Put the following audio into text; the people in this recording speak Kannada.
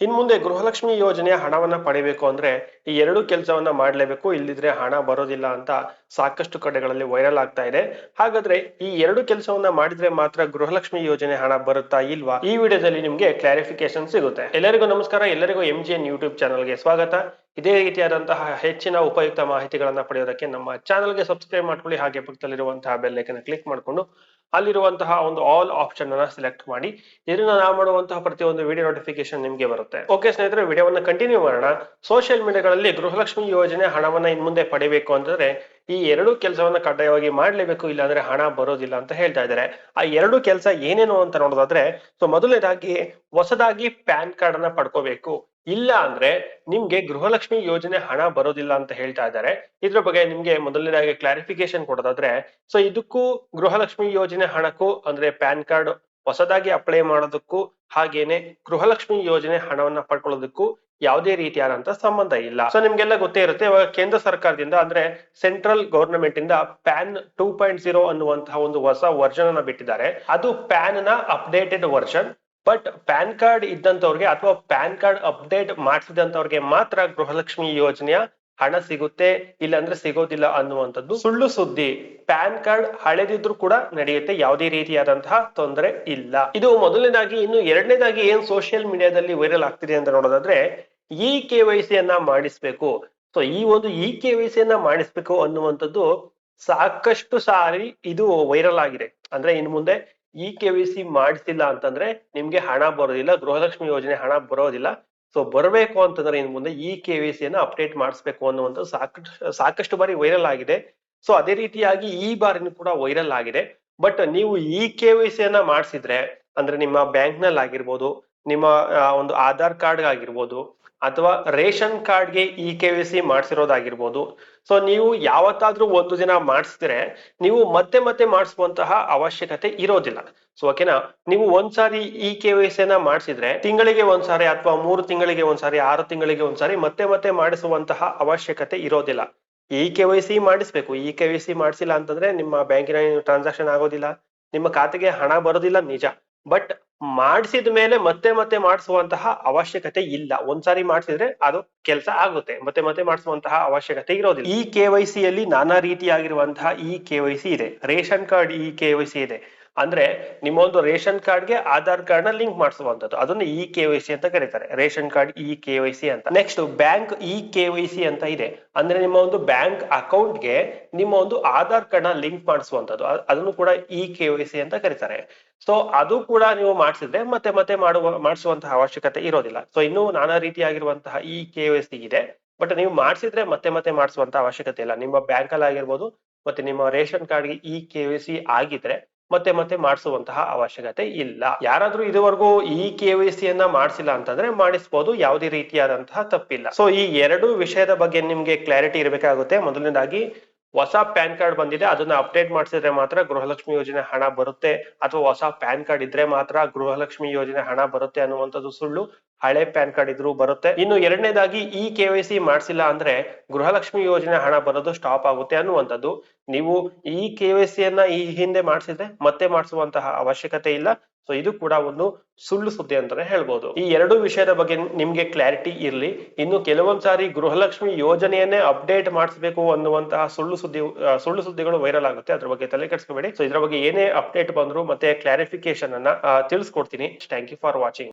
ಇನ್ ಮುಂದೆ ಗೃಹಲಕ್ಷ್ಮಿ ಯೋಜನೆಯ ಹಣವನ್ನ ಪಡಿಬೇಕು ಅಂದ್ರೆ ಈ ಎರಡು ಕೆಲಸವನ್ನ ಮಾಡಲೇಬೇಕು. ಇಲ್ಲಿದ್ರೆ ಹಣ ಬರೋದಿಲ್ಲ ಅಂತ ಸಾಕಷ್ಟು ಕಡೆಗಳಲ್ಲಿ ವೈರಲ್ ಆಗ್ತಾ ಇದೆ. ಹಾಗಾದ್ರೆ ಈ ಎರಡು ಕೆಲಸವನ್ನ ಮಾಡಿದ್ರೆ ಮಾತ್ರ ಗೃಹಲಕ್ಷ್ಮಿ ಯೋಜನೆ ಹಣ ಬರುತ್ತಾ ಇಲ್ವಾ? ಈ ವಿಡಿಯೋದಲ್ಲಿ ನಿಮ್ಗೆ ಕ್ಲಾರಿಫಿಕೇಶನ್ ಸಿಗುತ್ತೆ. ಎಲ್ಲರಿಗೂ ನಮಸ್ಕಾರ. ಎಲ್ಲರಿಗೂ ಎಂ ಜಿ ಎನ್ ಯೂಟ್ಯೂಬ್ ಚಾನಲ್ಗೆ ಸ್ವಾಗತ. ಇದೇ ರೀತಿಯಾದಂತಹ ಹೆಚ್ಚಿನ ಉಪಯುಕ್ತ ಮಾಹಿತಿಗಳನ್ನ ಪಡೆಯೋದಕ್ಕೆ ನಮ್ಮ ಚಾನಲ್ಗೆ ಸಬ್ಸ್ಕ್ರೈಬ್ ಮಾಡ್ಕೊಳ್ಳಿ. ಹಾಗೆ ಪಕ್ಕದಲ್ಲಿರುವಂತಹ ಬೆಲ್ ಐಕನ್ ಕ್ಲಿಕ್ ಮಾಡ್ಕೊಂಡು ಅಲ್ಲಿರುವಂತಹ ಒಂದು ಆಲ್ ಆಪ್ಷನ್ ಅನ್ನ ಸೆಲೆಕ್ಟ್ ಮಾಡಿ. ಇದನ್ನ ನಾವು ಮಾಡುವಂತಹ ಪ್ರತಿಯೊಂದು ವಿಡಿಯೋ ನೋಟಿಫಿಕೇಶನ್ ನಿಮಗೆ ಬರುತ್ತೆ. ಓಕೆ ಸ್ನೇಹಿತರೆ ವಿಡಿಯೋವನ್ನು ಕಂಟಿನ್ಯೂ ಮಾಡೋಣ. ಸೋಷಿಯಲ್ ಮೀಡಿಯಾಗಳಲ್ಲಿ ಗೃಹಲಕ್ಷ್ಮಿ ಯೋಜನೆ ಹಣವನ್ನ ಇನ್ ಮುಂದೆ ಪಡಿಬೇಕು ಅಂತಂದ್ರೆ ಈ ಎರಡು ಕೆಲಸವನ್ನ ಕಡ್ಡಾಯವಾಗಿ ಮಾಡಲೇಬೇಕು, ಇಲ್ಲಾಂದ್ರೆ ಹಣ ಬರೋದಿಲ್ಲ ಅಂತ ಹೇಳ್ತಾ ಇದ್ದಾರೆ. ಆ ಎರಡು ಕೆಲಸ ಏನೇನು ಅಂತ ನೋಡೋದಾದ್ರೆ, ಸೊ ಮೊದಲನೇದಾಗಿ ಹೊಸದಾಗಿ ಪ್ಯಾನ್ ಕಾರ್ಡ್ ಅನ್ನ ಪಡ್ಕೋಬೇಕು. ಇಲ್ಲ ಅಂದ್ರೆ ನಿಮ್ಗೆ ಗೃಹಲಕ್ಷ್ಮಿ ಯೋಜನೆ ಹಣ ಬರೋದಿಲ್ಲ ಅಂತ ಹೇಳ್ತಾ ಇದ್ದಾರೆ. ಇದ್ರ ಬಗ್ಗೆ ನಿಮ್ಗೆ ಮೊದಲನೇದಾಗಿ ಕ್ಲಾರಿಫಿಕೇಶನ್ ಕೊಡೋದಾದ್ರೆ ಸೊ ಇದಕ್ಕೂ ಗೃಹಲಕ್ಷ್ಮಿ ಯೋಜನೆ ಹಣಕ್ಕೂ ಅಂದ್ರೆ ಪ್ಯಾನ್ ಕಾರ್ಡ್ ಹೊಸದಾಗಿ ಅಪ್ಲೈ ಮಾಡೋದಕ್ಕೂ ಹಾಗೇನೆ ಗೃಹಲಕ್ಷ್ಮಿ ಯೋಜನೆ ಹಣವನ್ನ ಪಡ್ಕೊಳ್ಳೋದಕ್ಕೂ ಯಾವುದೇ ರೀತಿಯಾದಂತಹ ಸಂಬಂಧ ಇಲ್ಲ. ಸೊ ನಿಮ್ಗೆಲ್ಲ ಗೊತ್ತೇ ಇರುತ್ತೆ, ಇವಾಗ ಕೇಂದ್ರ ಸರ್ಕಾರದಿಂದ ಅಂದ್ರೆ ಸೆಂಟ್ರಲ್ ಗವರ್ನಮೆಂಟ್ ಇಂದ ಪ್ಯಾನ್ ಟೂ ಪಾಯಿಂಟ್ ಜೀರೋ ಅನ್ನುವಂತಹ ಒಂದು ಹೊಸ ವರ್ಷನ್ ಅನ್ನ ಬಿಟ್ಟಿದ್ದಾರೆ. ಅದು ಪ್ಯಾನ್ನ updated version but PAN card ಇದ್ದಂತವ್ರಿಗೆ ಅಥವಾ ಪ್ಯಾನ್ ಕಾರ್ಡ್ ಅಪ್ಡೇಟ್ ಮಾಡಿಸಿದಂತವ್ರಿಗೆ ಮಾತ್ರ ಗೃಹಲಕ್ಷ್ಮಿ ಯೋಜನೆಯ ಹಣ ಸಿಗುತ್ತೆ, ಇಲ್ಲಾಂದ್ರೆ ಸಿಗೋದಿಲ್ಲ ಅನ್ನುವಂಥದ್ದು ಸುಳ್ಳು ಸುದ್ದಿ. ಪ್ಯಾನ್ ಕಾರ್ಡ್ ಹಳೆದಿದ್ರು ಕೂಡ ನಡೆಯುತ್ತೆ, ಯಾವುದೇ ರೀತಿಯಾದಂತಹ ತೊಂದರೆ ಇಲ್ಲ. ಇದು ಮೊದಲನೇದಾಗಿ, ಇನ್ನು ಎರಡನೇದಾಗಿ ಏನ್ ಸೋಷಿಯಲ್ ಮೀಡಿಯಾದಲ್ಲಿ ವೈರಲ್ ಆಗ್ತಿದೆ ಅಂತ ನೋಡೋದಾದ್ರೆ ಇ ಕೆ ವೈ ಸಿ ಅನ್ನ ಮಾಡಿಸ್ಬೇಕು. ಸೊ ಈ ಒಂದು ಇ ಕೆ ವೈ ಸಿ ಅನ್ನ ಮಾಡಿಸ್ಬೇಕು ಅನ್ನುವಂಥದ್ದು ಸಾಕಷ್ಟು ಸಾರಿ ಇದು ವೈರಲ್ ಆಗಿದೆ. ಅಂದ್ರೆ ಇನ್ನು ಮುಂದೆ ಇ ಕೆ ವಿ ಸಿ ಮಾಡಿಸಿಲ್ಲ ಅಂತಂದ್ರೆ ನಿಮ್ಗೆ ಹಣ ಬರೋದಿಲ್ಲ, ಗೃಹಲಕ್ಷ್ಮಿ ಯೋಜನೆ ಹಣ ಬರೋದಿಲ್ಲ. ಸೊ ಬರಬೇಕು ಅಂತಂದ್ರೆ ಇನ್ ಮುಂದೆ ಇ ಕೆ ವಿ ಸಿ ಅನ್ನು ಅಪ್ಡೇಟ್ ಮಾಡಿಸ್ಬೇಕು ಅನ್ನುವಂಥ ಸಾಕಷ್ಟು ಸಾಕಷ್ಟು ಬಾರಿ ವೈರಲ್ ಆಗಿದೆ. ಸೊ ಅದೇ ರೀತಿಯಾಗಿ ಈ ಬಾರಿನೂ ಕೂಡ ವೈರಲ್ ಆಗಿದೆ. ಬಟ್ ನೀವು ಇ ಕೆ ವಿ ಸಿ ಅನ್ನ ಮಾಡಿಸಿದ್ರೆ, ಅಂದ್ರೆ ನಿಮ್ಮ ಬ್ಯಾಂಕ್ನಲ್ಲಿ ಆಗಿರ್ಬೋದು ನಿಮ್ಮ ಒಂದು ಆಧಾರ್ ಕಾರ್ಡ್ ಆಗಿರ್ಬೋದು ಅಥವಾ ರೇಷನ್ ಕಾರ್ಡ್ಗೆ ಇ ಕೆ ವಿ ಸಿ ಮಾಡಿಸಿರೋದಾಗಿರ್ಬೋದು. ಸೊ ನೀವು ಯಾವತ್ತಾದ್ರೂ ಒಂದು ದಿನ ಮಾಡಿಸಿದ್ರೆ ನೀವು ಮತ್ತೆ ಮತ್ತೆ ಮಾಡಿಸುವಂತಹ ಅವಶ್ಯಕತೆ ಇರೋದಿಲ್ಲ. ಸೊ ಓಕೆನಾ ನೀವು ಒಂದ್ಸಾರಿ ಇ ಕೆ ವೈ ಸಿ ನ ಮಾಡಿಸಿದ್ರೆ ತಿಂಗಳಿಗೆ ಒಂದ್ಸಾರಿ ಅಥವಾ ಮೂರು ತಿಂಗಳಿಗೆ ಒಂದ್ಸಾರಿ, ಆರು ತಿಂಗಳಿಗೆ ಒಂದ್ಸಾರಿ ಮತ್ತೆ ಮತ್ತೆ ಮಾಡಿಸುವಂತಹ ಅವಶ್ಯಕತೆ ಇರೋದಿಲ್ಲ. ಇ ಕೆ ವೈ ಸಿ ಮಾಡಿಸ್ಬೇಕು. ಇ ಕೆ ವೈ ಸಿ ಮಾಡಿಸಿಲ್ಲ ಅಂತಂದ್ರೆ ನಿಮ್ಮ ಬ್ಯಾಂಕಿನ ಟ್ರಾನ್ಸಾಕ್ಷನ್ ಆಗೋದಿಲ್ಲ. ನಿಮ್ಮ ಖಾತೆಗೆ ಹಣ ಬರೋದಿಲ್ಲ ನಿಜ. ಬಟ್ ಮಾಡಿಸಿದ ಮೇಲೆ ಮತ್ತೆ ಮತ್ತೆ ಮಾಡಿಸುವಂತಹ ಅವಶ್ಯಕತೆ ಇಲ್ಲ. ಒಂದ್ಸಾರಿ ಮಾಡಿಸಿದ್ರೆ ಅದು ಕೆಲಸ ಆಗುತ್ತೆ. ಮತ್ತೆ ಮತ್ತೆ ಮಾಡಿಸುವಂತಹ ಅವಶ್ಯಕತೆ ಇರೋದಿಲ್ಲ. ಈ ಕೆ ವೈ ಸಿ ಯಲ್ಲಿ ನಾನಾ ರೀತಿಯಾಗಿರುವಂತಹ ಈ ಕೆ ವೈ ಸಿ ಇದೆ. Ration card E K Y C ಇದೆ. ಅಂದ್ರೆ ನಿಮ್ಮ ಒಂದು ರೇಷನ್ ಕಾರ್ಡ್ಗೆ ಆಧಾರ್ ಕಾರ್ಡ್ನ ಲಿಂಕ್ ಮಾಡಿಸುವಂತದ್ದು ಅದನ್ನ ಇ ಕೆ ವೈ ಸಿ ಅಂತ ಕರೀತಾರೆ. Ration card E K Y C ಅಂತ. Next bank E K Y C ಅಂತ ಇದೆ. ಅಂದ್ರೆ ನಿಮ್ಮ ಒಂದು ಬ್ಯಾಂಕ್ ಅಕೌಂಟ್ಗೆ ನಿಮ್ಮ ಒಂದು ಆಧಾರ್ ಕಾರ್ಡ್ನ ಲಿಂಕ್ ಮಾಡಿಸುವಂತದ್ದು ಅದನ್ನು ಕೂಡ ಇ ಕೆ ವೈ ಸಿ ಅಂತ ಕರೀತಾರೆ. ಸೊ ಅದು ಕೂಡ ನೀವು ಮಾಡಿಸಿದ್ರೆ ಮತ್ತೆ ಮತ್ತೆ ಮಾಡುವ, ಮಾಡಿಸುವಂತಹ ಅವಶ್ಯಕತೆ ಇರೋದಿಲ್ಲ. ಸೊ ಇನ್ನೂ ನಾನಾ ರೀತಿಯಾಗಿರುವಂತಹ ಇ ಕೆ ವೈ ಸಿ ಇದೆ. ಬಟ್ ನೀವು ಮಾಡಿಸಿದ್ರೆ ಮತ್ತೆ ಮತ್ತೆ ಮಾಡಿಸುವಂತ ಅವಶ್ಯಕತೆ ಇಲ್ಲ. ನಿಮ್ಮ ಬ್ಯಾಂಕ್ ಅಲ್ಲಿ ಆಗಿರ್ಬೋದು ಮತ್ತೆ ನಿಮ್ಮ ರೇಷನ್ ಕಾರ್ಡ್ಗೆ ಇ ಕೆ ವೈ ಸಿ ಆಗಿದ್ರೆ ಮತ್ತೆ ಮತ್ತೆ ಮಾಡಿಸುವಂತಹ ಅವಶ್ಯಕತೆ ಇಲ್ಲ. ಯಾರಾದ್ರೂ ಇದುವರೆಗೂ ಈ ಕೆ ವೈ ಸಿ ಯನ್ನ ಮಾಡಿಸಿಲ್ಲ ಅಂತಂದ್ರೆ ಮಾಡಿಸಬಹುದು ಯಾವುದೇ ರೀತಿಯಾದಂತಹ ತಪ್ಪಿಲ್ಲ. ಸೊ ಈ ಎರಡು ವಿಷಯದ ಬಗ್ಗೆ ನಿಮ್ಗೆ ಕ್ಲಾರಿಟಿ ಇರಬೇಕಾಗುತ್ತೆ. ಮೊದಲನೇದಾಗಿ, ಹೊಸ ಪ್ಯಾನ್ ಕಾರ್ಡ್ ಬಂದಿದೆ, ಅದನ್ನ ಅಪ್ಡೇಟ್ ಮಾಡಿಸಿದ್ರೆ ಮಾತ್ರ ಗೃಹಲಕ್ಷ್ಮಿ ಯೋಜನೆ ಹಣ ಬರುತ್ತೆ. ಅಥವಾ ಹೊಸ ಪ್ಯಾನ್ ಕಾರ್ಡ್ ಇದ್ರೆ ಮಾತ್ರ ಗೃಹಲಕ್ಷ್ಮಿ ಯೋಜನೆ ಹಣ ಬರುತ್ತೆ ಅನ್ನುವಂಥದ್ದು ಸುಳ್ಳು. ಹಳೆ ಪ್ಯಾನ್ ಕಾರ್ಡ್ ಇದ್ರೂ ಬರುತ್ತೆ. ಇನ್ನು ಎರಡನೇದಾಗಿ ಈ ಕೆ ವೈ ಮಾಡಿಸಿಲ್ಲ ಅಂದ್ರೆ ಗೃಹಲಕ್ಷ್ಮಿ ಯೋಜನೆ ಹಣ ಬರೋದು ಸ್ಟಾಪ್ ಆಗುತ್ತೆ ಅನ್ನುವಂಥದ್ದು. ನೀವು ಈ ಕೆ ವೈ ಈ ಹಿಂದೆ ಮಾಡಿಸಿದ್ರೆ ಮತ್ತೆ ಮಾಡಿಸುವಂತಹ ಅವಶ್ಯಕತೆ ಇಲ್ಲ. ಸೊ ಇದು ಕೂಡ ಒಂದು ಸುಳ್ಳು ಸುದ್ದಿ ಅಂತಾನೆ ಹೇಳ್ಬೋದು. ಈ ಎರಡು ವಿಷಯದ ಬಗ್ಗೆ ನಿಮ್ಗೆ ಕ್ಲಾರಿಟಿ ಇರಲಿ. ಇನ್ನು ಕೆಲವೊಂದ್ಸಾರಿ ಗೃಹಲಕ್ಷ್ಮಿ ಯೋಜನೆಯನ್ನೇ ಅಪ್ಡೇಟ್ ಮಾಡಿಸಬೇಕು ಅನ್ನುವಂತಹ ಸುಳ್ಳು ಸುದ್ದಿ ಸುಳ್ಳು ಸುದ್ದಿಗಳು ವೈರಲ್ ಆಗುತ್ತೆ. ಅದ್ರ ಬಗ್ಗೆ ತಲೆ ಕೆಡಿಸ್ಕೋಬೇಡಿ. ಸೊ ಇದ್ರ ಬಗ್ಗೆ ಏನೇ ಅಪ್ಡೇಟ್ ಬಂದ್ರು ಮತ್ತೆ ಕ್ಲಾರಿಫಿಕೇಶನ್ ಅನ್ನ ತಿಳಿಸ್ಕೊಡ್ತೀನಿ. Thank you for watching